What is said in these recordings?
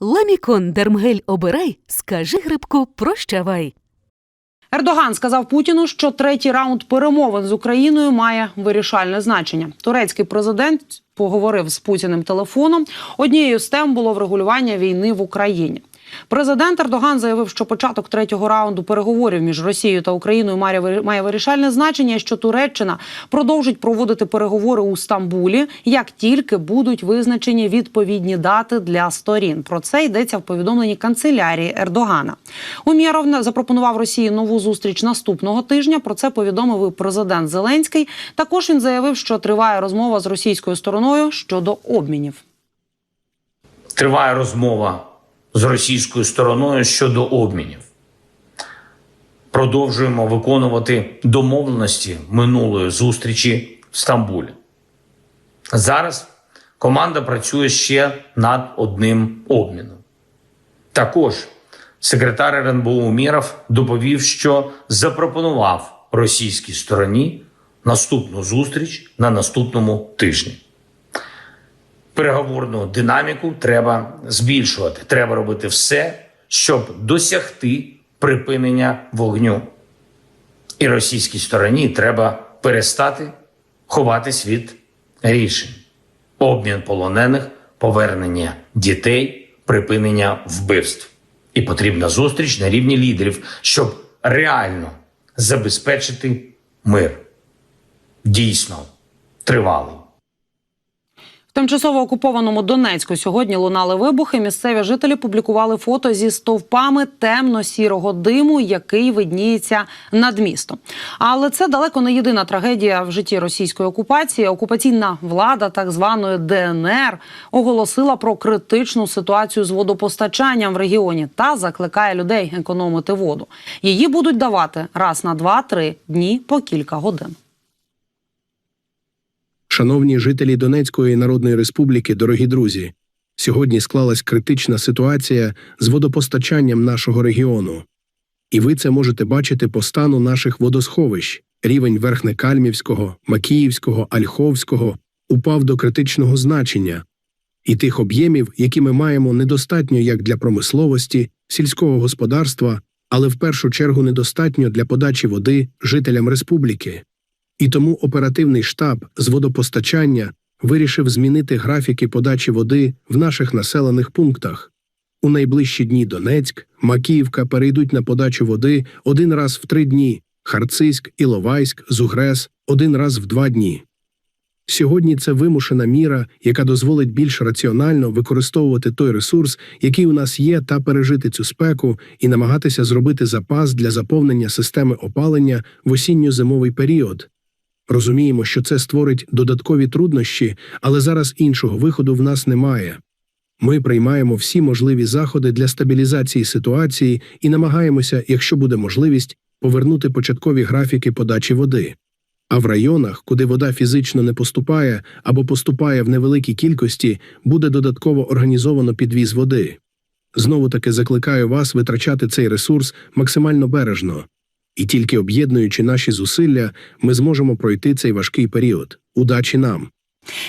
Ламікон Дермгель обирай, скажи грибку прощавай. Ердоган сказав Путіну, що третій раунд перемовин з Україною має вирішальне значення. Турецький президент поговорив з Путіним телефоном. Однією з тем було врегулювання війни в Україні. Президент Ердоган заявив, що початок третього раунду переговорів між Росією та Україною має вирі- має вирішальне значення, що Туреччина продовжить проводити переговори у Стамбулі, як тільки будуть визначені відповідні дати для сторін. Про це йдеться в повідомленні канцелярії Ердогана. Умєров запропонував Росії нову зустріч наступного тижня. Про це повідомив президент Зеленський. Також він заявив, що триває розмова з російською стороною щодо обмінів. Триває розмова з російською стороною щодо обмінів. Продовжуємо виконувати домовленості минулої зустрічі в Стамбулі. Зараз команда працює ще над одним обміном. Також секретар РНБО Умєров доповів, що запропонував російській стороні наступну зустріч на наступному тижні переговорну динаміку треба збільшувати. Треба робити все, щоб досягти припинення вогню. І російській стороні треба перестати ховатись від рішень. Обмін полонених, повернення дітей, припинення вбивств. І потрібна зустріч на рівні лідерів, щоб реально забезпечити мир. Дійсно тривалий. Тимчасово окупованому Донецьку сьогодні лунали вибухи. Місцеві жителі публікували фото зі стовпами темно-сірого диму, який видніється над містом. Але це далеко не єдина трагедія в житті російської окупації. Окупаційна влада так званої ДНР оголосила про критичну ситуацію з водопостачанням в регіоні та закликає людей економити воду. Її будуть давати раз на 2-3 дні по кілька годин. Шановні жителі Донецької Народної Республіки, дорогі друзі, сьогодні склалась критична ситуація з водопостачанням нашого регіону. І ви це можете бачити по стану наших водосховищ. Рівень Верхнекальмівського, Макіївського, Ольховського упав до критичного значення, і тих об'ємів, які ми маємо, недостатньо як для промисловості, сільського господарства, але в першу чергу недостатньо для подачі води жителям республіки. І тому оперативний штаб з водопостачання вирішив змінити графіки подачі води в наших населених пунктах. У найближчі дні Донецьк, Макіївка перейдуть на подачу води один раз в три дні, Харцизьк, Іловайськ, Зугрес один раз в два дні. Сьогодні це вимушена міра, яка дозволить більш раціонально використовувати той ресурс, який у нас є, та пережити цю спеку і намагатися зробити запас для заповнення системи опалення в осінньо-зимовий період. Розуміємо, що це створить додаткові труднощі, але зараз іншого виходу в нас немає. Ми приймаємо всі можливі заходи для стабілізації ситуації і намагаємося, якщо буде можливість, повернути початкові графіки подачі води. А в районах, куди вода фізично не поступає або поступає в невеликій кількості, буде додатково організовано підвіз води. Знову таки закликаю вас витрачати цей ресурс максимально бережно. І тільки об'єднуючи наші зусилля, ми зможемо пройти цей важкий період. Удачі нам!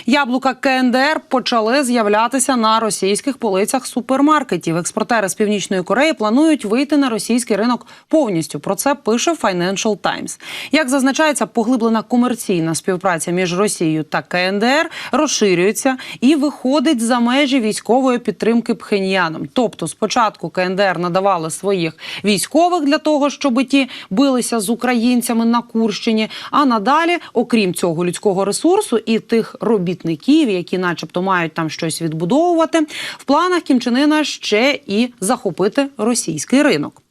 Яблука КНДР почали з'являтися на російських полицях супермаркетів. Експортери з північної Кореї планують вийти на російський ринок повністю. Про це пише Financial Times. Як зазначається, поглиблена комерційна співпраця між Росією та КНДР розширюється і виходить за межі військової підтримки Пхеньяном. Тобто, спочатку КНДР надавали своїх військових для того, щоб ті билися з українцями на Курщині. А надалі, окрім цього людського ресурсу і тих робітників, які, начебто, мають там щось відбудовувати, в планах Кімчинина ще і захопити російський ринок.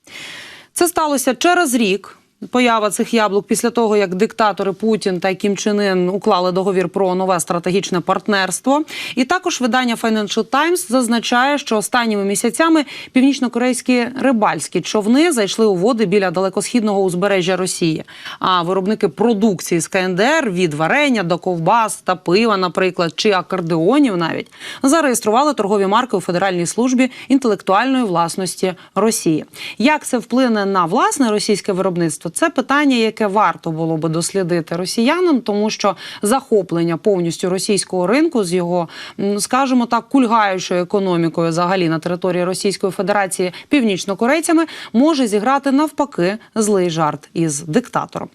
Це сталося через рік. Поява цих яблук після того, як диктатори Путін та Кім Чен Ін уклали договір про нове стратегічне партнерство. І також видання Financial Times зазначає, що останніми місяцями північнокорейські рибальські човни зайшли у води біля далекосхідного узбережжя Росії. А виробники продукції з КНДР від варення до ковбас та пива, наприклад, чи акордеонів навіть зареєстрували торгові марки у Федеральній службі інтелектуальної власності Росії. Як це вплине на власне російське виробництво? То це питання, яке варто було би дослідити росіянам, тому що захоплення повністю російського ринку з його, скажімо так, кульгаючою економікою взагалі на території Російської Федерації північнокорейцями може зіграти навпаки злий жарт із диктатором.